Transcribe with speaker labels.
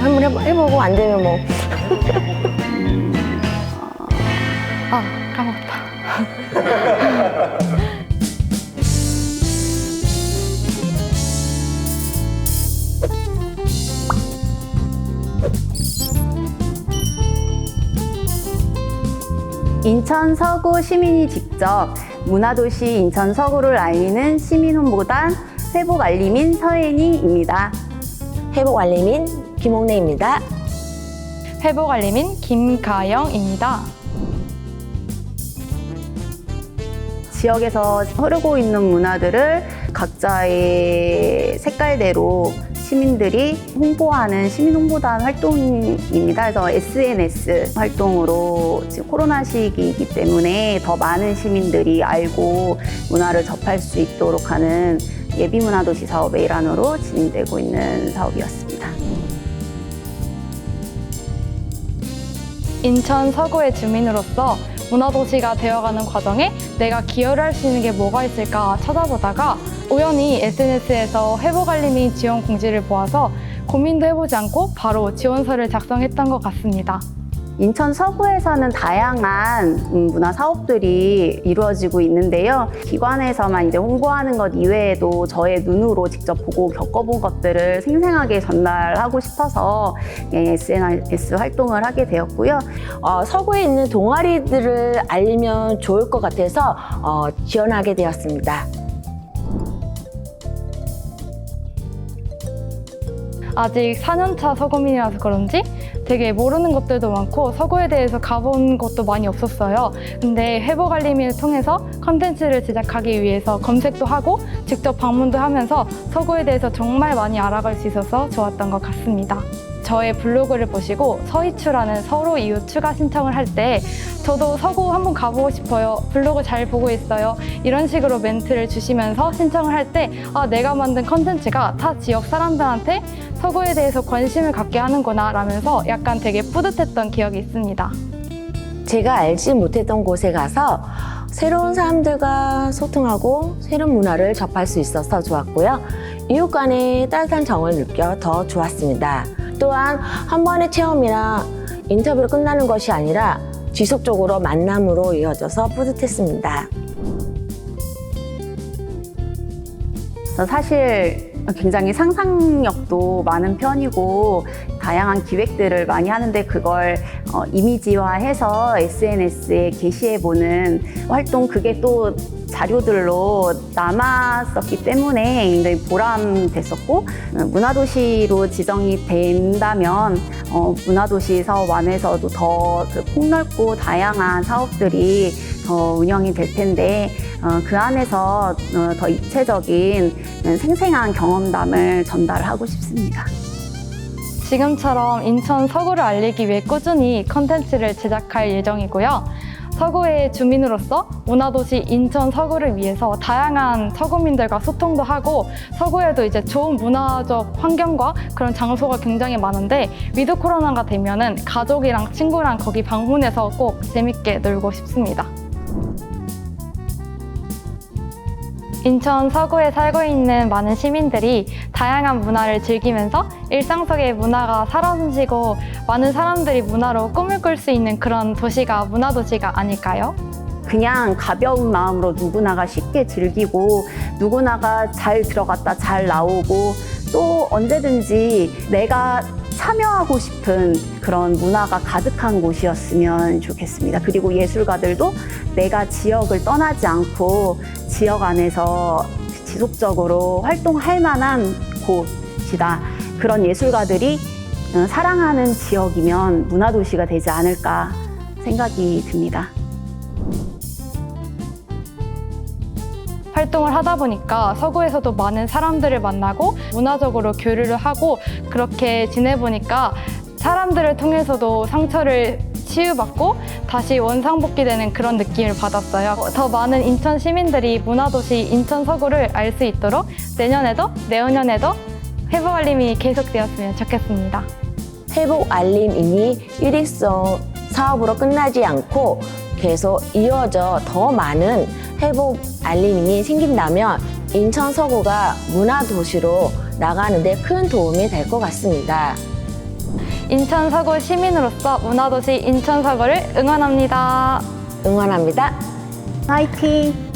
Speaker 1: 한번 해보, 해보고 안 되면 뭐
Speaker 2: 아, 까먹었다.
Speaker 3: 인천 서구 시민이 직접 문화도시 인천 서구를 알리는 시민홍보단 회복 알림인 서혜니입니다.
Speaker 1: 회복 알림인 김옥래입니다.
Speaker 2: 회복 알림인 김가영입니다.
Speaker 3: 지역에서 흐르고 있는 문화들을 각자의 색깔대로 시민들이 홍보하는 시민 홍보단 활동입니다. 그래서 SNS 활동으로 지금 코로나 시기이기 때문에 더 많은 시민들이 알고 문화를 접할 수 있도록 하는 예비문화도시 사업의 일환으로 진행되고 있는 사업이었습니다.
Speaker 2: 인천 서구의 주민으로서 문화도시가 되어가는 과정에 내가 기여를 할 수 있는 게 뭐가 있을까 찾아보다가 우연히 SNS에서 회복 알림이 지원 공지를 보아서 고민도 해보지 않고 바로 지원서를 작성했던 것 같습니다.
Speaker 3: 인천 서구에서는 다양한 음, 문화 사업들이 이루어지고 있는데요. 기관에서만 이제 홍보하는 것 이외에도 저의 눈으로 직접 보고 겪어본 것들을 생생하게 전달하고 싶어서 예, SNS 활동을 하게 되었고요.
Speaker 1: 어, 서구에 있는 동아리들을 알리면 좋을 것 같아서 어, 지원하게 되었습니다.
Speaker 2: 아직 4년차 서구민이라서 그런지 되게 모르는 것들도 많고 서구에 대해서 가본 것도 많이 없었어요. 근데 알림을 통해서 컨텐츠를 제작하기 위해서 검색도 하고 직접 방문도 하면서 서구에 대해서 정말 많이 알아갈 수 있어서 좋았던 것 같습니다. 저의 블로그를 보시고 서희추라는 서로 이웃 추가 신청을 할 때 저도 서구 한번 가보고 싶어요. 블로그 잘 보고 있어요. 이런 식으로 멘트를 주시면서 신청을 할 때 아, 내가 만든 컨텐츠가 타 지역 사람들한테 서구에 대해서 관심을 갖게 하는구나 라면서 약간 되게 뿌듯했던 기억이 있습니다.
Speaker 1: 제가 알지 못했던 곳에 가서 새로운 사람들과 소통하고 새로운 문화를 접할 수 있어서 좋았고요. 이웃 간의 따뜻한 정을 느껴 더 좋았습니다. 또한 한 번의 체험이나 인터뷰로 끝나는 것이 아니라 지속적으로 만남으로 이어져서 뿌듯했습니다.
Speaker 3: 사실 굉장히 상상력도 많은 편이고 다양한 기획들을 많이 하는데 그걸 어, 이미지화해서 SNS에 게시해보는 활동 그게 또 자료들로 남았었기 때문에 굉장히 보람됐었고 어, 문화도시로 지정이 된다면 어, 문화도시 사업 안에서도 더 그 폭넓고 다양한 사업들이 더 운영이 될 텐데 어, 그 안에서 어, 더 입체적인 음, 생생한 경험담을 전달하고 싶습니다.
Speaker 2: 지금처럼 인천 서구를 알리기 위해 꾸준히 컨텐츠를 제작할 예정이고요. 서구의 주민으로서 문화도시 인천 서구를 위해서 다양한 서구민들과 소통도 하고 서구에도 이제 좋은 문화적 환경과 그런 장소가 굉장히 많은데 위드 코로나가 되면은 가족이랑 친구랑 거기 방문해서 꼭 재밌게 놀고 싶습니다. 인천 서구에 살고 있는 많은 시민들이 다양한 문화를 즐기면서 일상 속의 문화가 사라지고 많은 사람들이 문화로 꿈을 꿀 수 있는 그런 도시가 문화도시가 아닐까요?
Speaker 3: 그냥 가벼운 마음으로 누구나가 쉽게 즐기고 누구나가 잘 들어갔다 잘 나오고 또 언제든지 내가 참여하고 싶은 그런 문화가 가득한 곳이었으면 좋겠습니다. 그리고 예술가들도 내가 지역을 떠나지 않고 지역 안에서 지속적으로 활동할 만한 곳이다. 그런 예술가들이 어, 사랑하는 지역이면 문화도시가 되지 않을까 생각이 듭니다.
Speaker 2: 활동을 하다 보니까 서구에서도 많은 사람들을 만나고 문화적으로 교류를 하고 그렇게 지내보니까 사람들을 통해서도 상처를 치유받고 다시 원상복귀되는 그런 느낌을 받았어요. 더 많은 인천 시민들이 문화도시 인천 서구를 알 수 있도록 내년에도 내후년에도 회복 알림이 계속되었으면 좋겠습니다.
Speaker 1: 회복 알림이니 일익성 사업으로 끝나지 않고 계속 이어져 더 많은 회복 알림이 생긴다면 인천 서구가 문화 도시로 나가는데 큰 도움이 될 것 같습니다.
Speaker 2: 인천 서구 시민으로서 문화도시 인천 서구를 응원합니다.
Speaker 1: 응원합니다.
Speaker 3: 화이팅!